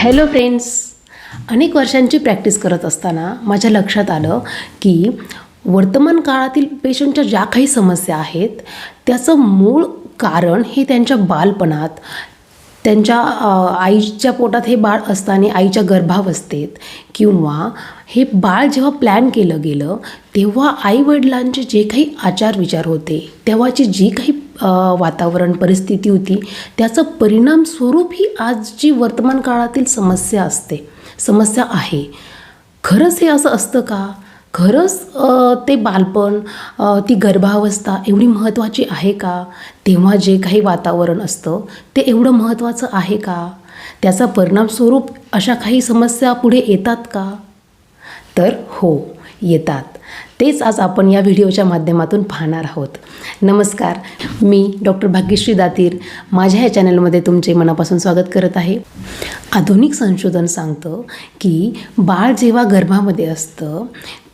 Hello friends अनेक वर्षांची practice करत असताना माझ्या लक्षात आलं की वर्तमान काळातील पेशंटच्या ज्या काही समस्या आहेत त्याचं मूळ कारण हे त्यांच्या बालपणात त्यांच्या आईच्या पोटात हे बाळ असताना आईच्या गर्भावस्थेत किंवा हे बाळ जेव्हा प्लॅन केलं गेलं तेव्हा आईवडिलांचे जे काही आचार विचार होते तेव्हाची जी काही वातावरण परिस्थिती होती. त्याचं परिणाम स्वरूप ही आजची वर्तमान काळातील समस्या असते समस्या आहे. खरंच हे असं असतं का? खरंच ते बालपण ती गर्भावस्था एवढी महत्त्वाची आहे का? तेव्हा जे काही वातावरण असतं ते एवढं महत्त्वाचं आहे का? त्याचा परिणामस्वरूप अशा काही समस्या पुढे येतात का? तर हो येतात. तेच आज आपण या व्हिडिओच्या माध्यमातून पाहणार आहोत. नमस्कार मी डॉक्टर भाग्यश्री दातीर. माझ्या या चॅनलमध्ये तुमचे मनापासून स्वागत करत आहे. आधुनिक संशोधन सांगतं की बाळ जेव्हा गर्भामध्ये असतं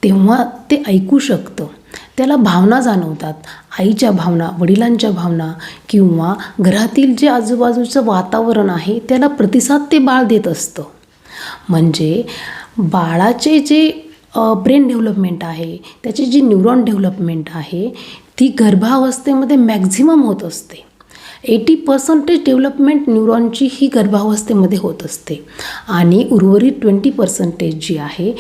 तेव्हा ते ऐकू शकतं. त्याला भावना जाणवतात. आईच्या भावना वडिलांच्या भावना किंवा घरातील जे आजूबाजूचं वातावरण आहे त्याला प्रतिसाद ते बाळ देत असतं. म्हणजे बाळाचे जे ब्रेन डेव्हलपमेंट आहे. त्याची जी न्यूरॉन डेव्हलपमेंट आहे ती गर्भावस्थेमध्ये मॅक्झिमम होत असते. एटी पर्सेंटेज डेव्हलपमेंट न्यूरॉनची ही गर्भावस्थेमध्ये होत असते. आणि उर्वरित ट्वेंटी पर्सेंटेज जी आहे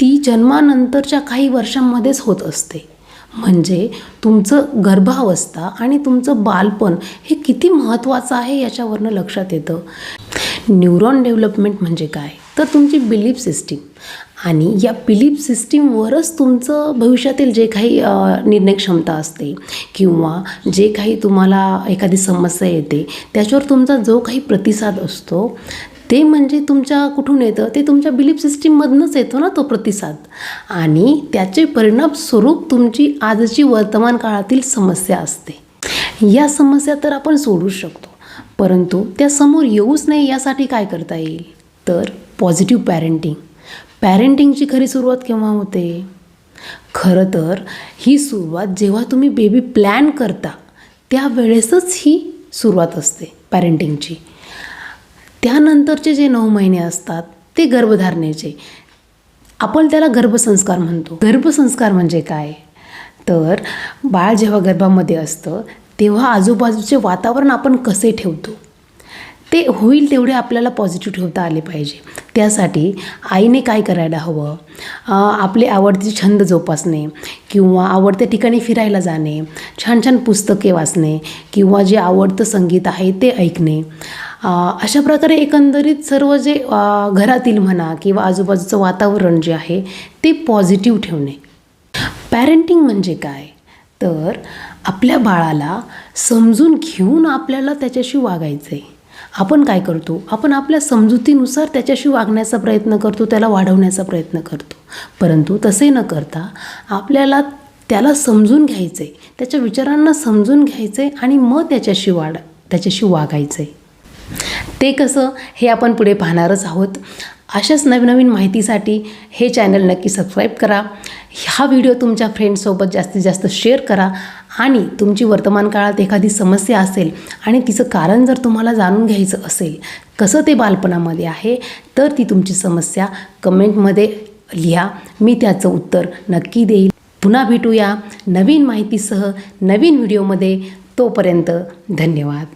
ती जन्मानंतरच्या काही वर्षांमध्येच होत असते. म्हणजे तुमचं गर्भावस्था आणि तुमचं बालपण हे किती महत्त्वाचं आहे याच्यावरनं लक्षात येतं. न्यूरॉन डेव्हलपमेंट म्हणजे काय? तर तुमची बिलीफ सिस्टीम आणि या बिलीफ सिस्टीमवरच तुमचं भविष्यातील जे काही निर्णय क्षमता असते किंवा जे काही तुम्हाला एखादी समस्या येते त्याच्यावर तुमचा जो काही प्रतिसाद असतो ते म्हणजे तुमच्या कुठून येतं? ते तुमच्या बिलीफ सिस्टीममधनंच येतो ना तो प्रतिसाद. आणि त्याचे परिणाम स्वरूप तुमची आजची वर्तमान काळातील समस्या असते. या समस्या तर आपण सोडू शकतो परंतु त्या समोर येऊच नाही यासाठी काय करता येईल? तर पॉझिटिव्ह पॅरेंटिंग. पॅरेंटिंगची खरी सुरुवात केव्हा होते? खरं तर ही सुरुवात जेव्हा तुम्ही बेबी प्लॅन करता त्यावेळेसच ही सुरुवात असते पॅरेंटिंगची त्यानंतरचे जे नऊ महिने असतात ते गर्भधारणेचे. आपण त्याला गर्भसंस्कार म्हणतो. गर्भसंस्कार म्हणजे काय? तर बाळ जेव्हा गर्भामध्ये असतं तेव्हा आजूबाजूचे वातावरण आपण कसे ठेवतो? ते होईल तेवढे आपल्याला पॉझिटिव्ह ठेवता आले पाहिजे. त्यासाठी आईने काय करायला हवं? आपले आवडते छंद जोपासणे किंवा आवडत्या ठिकाणी फिरायला जाणे छान छान पुस्तके वाचणे किंवा जे आवडतं संगीत आहे ते ऐकणे. अशा प्रकारे एकंदरीत सर्व जे घरातील म्हणा किंवा आजूबाजूचं वातावरण जे आहे ते पॉझिटिव्ह ठेवणे. पॅरेंटिंग म्हणजे काय? तर आपल्या बाळाला समजून घेऊन आपल्याला त्याच्याशी वागायचं आहे आपण काय करतो? आपण आपल्या समजुतीनुसार त्याच्याशी वागण्याचा प्रयत्न करतो त्याला वाढवण्याचा प्रयत्न करतो. परंतु तसे न करता आपल्याला त्याला समजून घ्यायचं आहे त्याच्या विचारांना समजून घ्यायचं आहे आणि मग त्याच्याशी वाढ त्याच्याशी वागायचं आहे ते कसं हे आपण पुढे पाहणारच आहोत. अशाच नवनवीन माहितीसाठी हे चॅनल नक्की सबस्क्राईब करा. हा व्हिडिओ तुमच्या फ्रेंडसोबत जास्तीत जास्त शेअर करा. आणि तुमची वर्तमान काळात एखादी समस्या असेल आणि तिचं कारण जर तुम्हाला जाणून घ्यायचं असेल कसं ते बालपणामध्ये आहे तर ती तुमची समस्या कमेंटमध्ये लिहा. मी त्याचं उत्तर नक्की देईल. पुन्हा भेटूया नवीन माहितीसह नवीन व्हिडिओमध्ये. तोपर्यंत धन्यवाद.